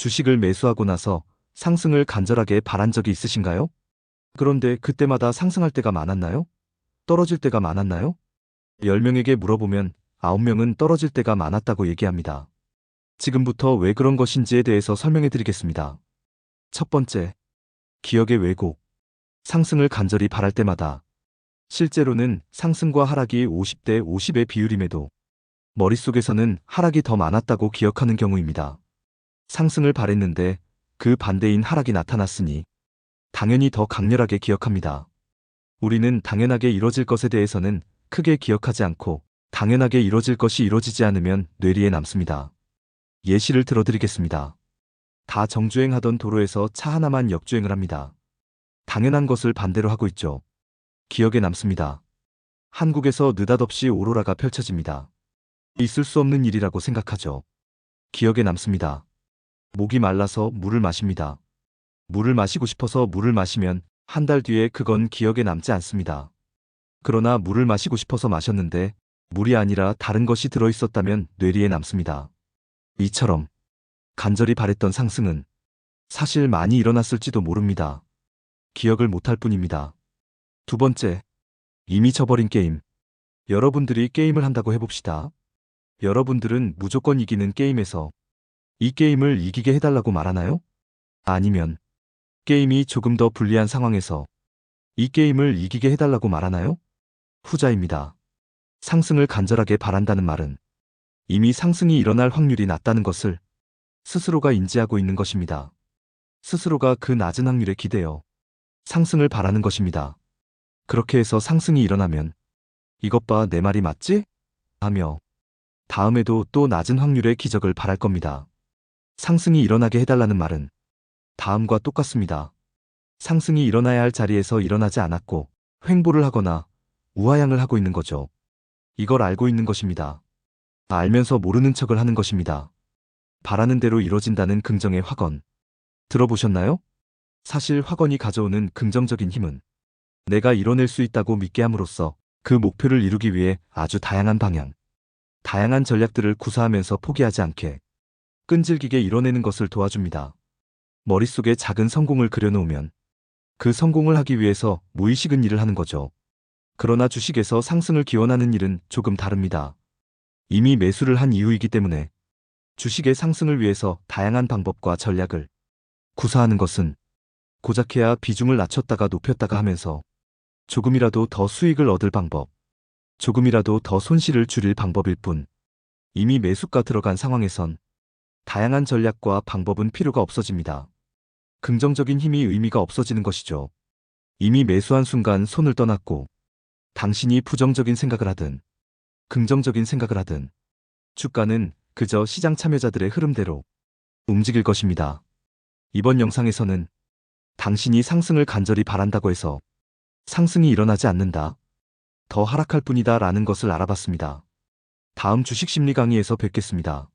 주식을 매수하고 나서 상승을 간절하게 바란 적이 있으신가요? 그런데 그때마다 상승할 때가 많았나요? 떨어질 때가 많았나요? 10명에게 물어보면 9명은 떨어질 때가 많았다고 얘기합니다. 지금부터 왜 그런 것인지에 대해서 설명해 드리겠습니다. 첫 번째, 기억의 왜곡. 상승을 간절히 바랄 때마다 실제로는 상승과 하락이 50대 50의 비율임에도 머릿속에서는 하락이 더 많았다고 기억하는 경우입니다. 상승을 바랬는데 그 반대인 하락이 나타났으니 당연히 더 강렬하게 기억합니다. 우리는 당연하게 이뤄질 것에 대해서는 크게 기억하지 않고 당연하게 이뤄질 것이 이뤄지지 않으면 뇌리에 남습니다. 예시를 들어드리겠습니다. 다 정주행하던 도로에서 차 하나만 역주행을 합니다. 당연한 것을 반대로 하고 있죠. 기억에 남습니다. 한국에서 느닷없이 오로라가 펼쳐집니다. 있을 수 없는 일이라고 생각하죠. 기억에 남습니다. 목이 말라서 물을 마십니다. 물을 마시고 싶어서 물을 마시면 한 달 뒤에 그건 기억에 남지 않습니다. 그러나 물을 마시고 싶어서 마셨는데 물이 아니라 다른 것이 들어있었다면 뇌리에 남습니다. 이처럼 간절히 바랬던 상승은 사실 많이 일어났을지도 모릅니다. 기억을 못할 뿐입니다. 두 번째, 이미 져버린 게임. 여러분들이 게임을 한다고 해봅시다. 여러분들은 무조건 이기는 게임에서 이 게임을 이기게 해달라고 말하나요? 아니면 게임이 조금 더 불리한 상황에서 이 게임을 이기게 해달라고 말하나요? 후자입니다. 상승을 간절하게 바란다는 말은 이미 상승이 일어날 확률이 낮다는 것을 스스로가 인지하고 있는 것입니다. 스스로가 그 낮은 확률에 기대어 상승을 바라는 것입니다. 그렇게 해서 상승이 일어나면 이것 봐 내 말이 맞지? 하며 다음에도 또 낮은 확률의 기적을 바랄 겁니다. 상승이 일어나게 해달라는 말은 다음과 똑같습니다. 상승이 일어나야 할 자리에서 일어나지 않았고 횡보를 하거나 우하향을 하고 있는 거죠. 이걸 알고 있는 것입니다. 알면서 모르는 척을 하는 것입니다. 바라는 대로 이뤄진다는 긍정의 확언. 들어보셨나요? 사실 확언이 가져오는 긍정적인 힘은 내가 이뤄낼 수 있다고 믿게 함으로써 그 목표를 이루기 위해 아주 다양한 방향, 다양한 전략들을 구사하면서 포기하지 않게 끈질기게 이뤄내는 것을 도와줍니다. 머릿속에 작은 성공을 그려놓으면 그 성공을 하기 위해서 무의식은 일을 하는 거죠. 그러나 주식에서 상승을 기원하는 일은 조금 다릅니다. 이미 매수를 한 이유이기 때문에 주식의 상승을 위해서 다양한 방법과 전략을 구사하는 것은 고작해야 비중을 낮췄다가 높였다가 하면서 조금이라도 더 수익을 얻을 방법, 조금이라도 더 손실을 줄일 방법일 뿐 이미 매수가 들어간 상황에선 다양한 전략과 방법은 필요가 없어집니다. 긍정적인 힘이 의미가 없어지는 것이죠. 이미 매수한 순간 손을 떠났고 당신이 부정적인 생각을 하든 긍정적인 생각을 하든 주가는 그저 시장 참여자들의 흐름대로 움직일 것입니다. 이번 영상에서는 당신이 상승을 간절히 바란다고 해서 상승이 일어나지 않는다. 더 하락할 뿐이다 라는 것을 알아봤습니다. 다음 주식 심리 강의에서 뵙겠습니다.